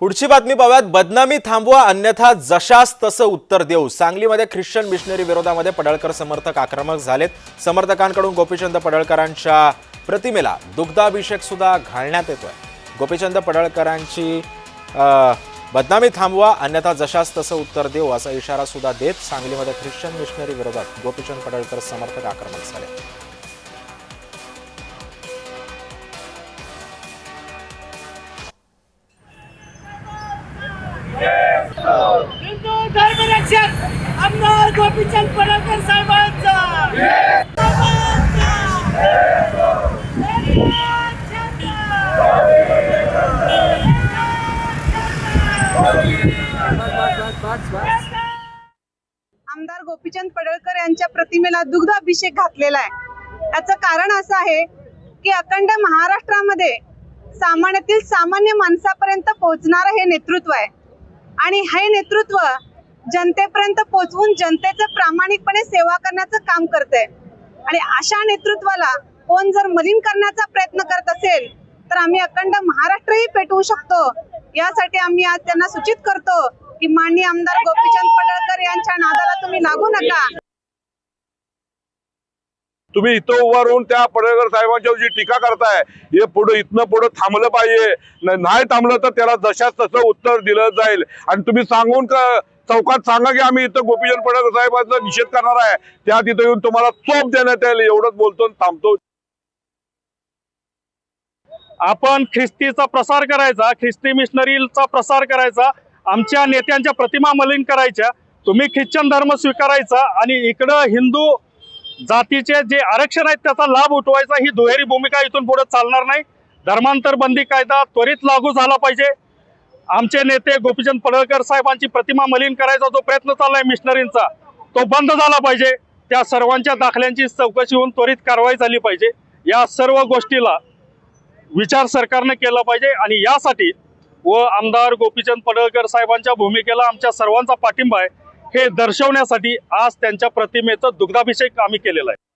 पुढची बातमी पाहूयात. बदनामी थांबवा अन्यथा जशास तसं उत्तर देऊ. सांगलीमध्ये ख्रिश्चन मिशनरी विरोधामध्ये पडळकर समर्थक आक्रमक झालेत. समर्थकांकडून गोपीचंद पडळकरांच्या प्रतिमेला दुग्धाभिषेक सुद्धा घालण्यात येतोय. गोपीचंद पडळकरांची बदनामी थांबवा अन्यथा जशास तसं उत्तर देऊ असा इशारा सुद्धा देत सांगलीमध्ये ख्रिश्चन मिशनरी विरोधात गोपीचंद पडळकर समर्थक आक्रमक झाले. हिंदू धर्मरक्षक आमदार गोपीचंद पडळकर साहेबांचा आमदार गोपीचंद पडळकर यांच्या प्रतिमेला दुग्धाभिषेक घातलेला आहे. याचं कारण असं आहे की अखंड महाराष्ट्रामध्ये सामान्यातील सामान्य माणसापर्यंत पोहोचणारं हे नेतृत्व आहे. आणि हे नेतृत्व जनतेपर्यंत पोहोचवून जनतेचं प्रामाणिकपणे सेवा करण्याचं काम करते आणि अशा नेतृत्वाला कोण जर मलिन करण्याचा प्रयत्न करत असेल तर आम्ही अखंड महाराष्ट्रही पेटवू शकतो. यासाठी आम्ही आज त्यांना सूचित करतो की माननीय आमदार गोपीचंद पडळकर यांच्या नादाला तुम्ही लागू नका. तुम्ही इथं उभा राहून त्या पडळकर साहेबांच्या जी टीका करताय. हे पुढे इथनं पुढे थांबलं पाहिजे. नाही थांबलं तर त्याला जशाच तसं उत्तर दिलं जाईल. आणि तुम्ही सांगून का- चौकात सांगा की आम्ही इथं गोपीचंद पडळकर साहेबांचा निषेध करणार आहे. त्या तिथं येऊन तुम्हाला चोप देण्यात येईल. एवढंच बोलतो थांबतो. आपण ख्रिस्तीचा प्रसार करायचा ख्रिस्ती मिशनरीचा प्रसार करायचा आमच्या नेत्यांच्या प्रतिमा मलिन करायच्या तुम्ही ख्रिश्चन धर्म स्वीकारायचा आणि इकडं हिंदू जातीचे जे आरक्षण आहेत त्याचा लाभ उठवायचा. ही दुहेरी भूमिका इथून पुढे चालणार नाही. धर्मांतर बंदी कायदा त्वरित लागू झाला पाहिजे. आमचे नेते गोपीचंद पडळकर साहेबांची प्रतिमा मलिन करायचा जो प्रयत्न चाललाय मिशनरींचा तो बंद झाला पाहिजे. त्या सर्वांच्या दाखल्यांची चौकशी होऊन त्वरित कारवाई झाली पाहिजे. या सर्व गोष्टीला विचार सरकारने केला पाहिजे आणि यासाठी व आमदार गोपीचंद पडळकर साहेबांच्या भूमिकेला आमच्या सर्वांचा पाठिंबा आहे. हे दर्शवण्यासाठी आज त्यांच्या प्रतिमेचं दुग्धाभिषेक आम्ही केलेला आहे.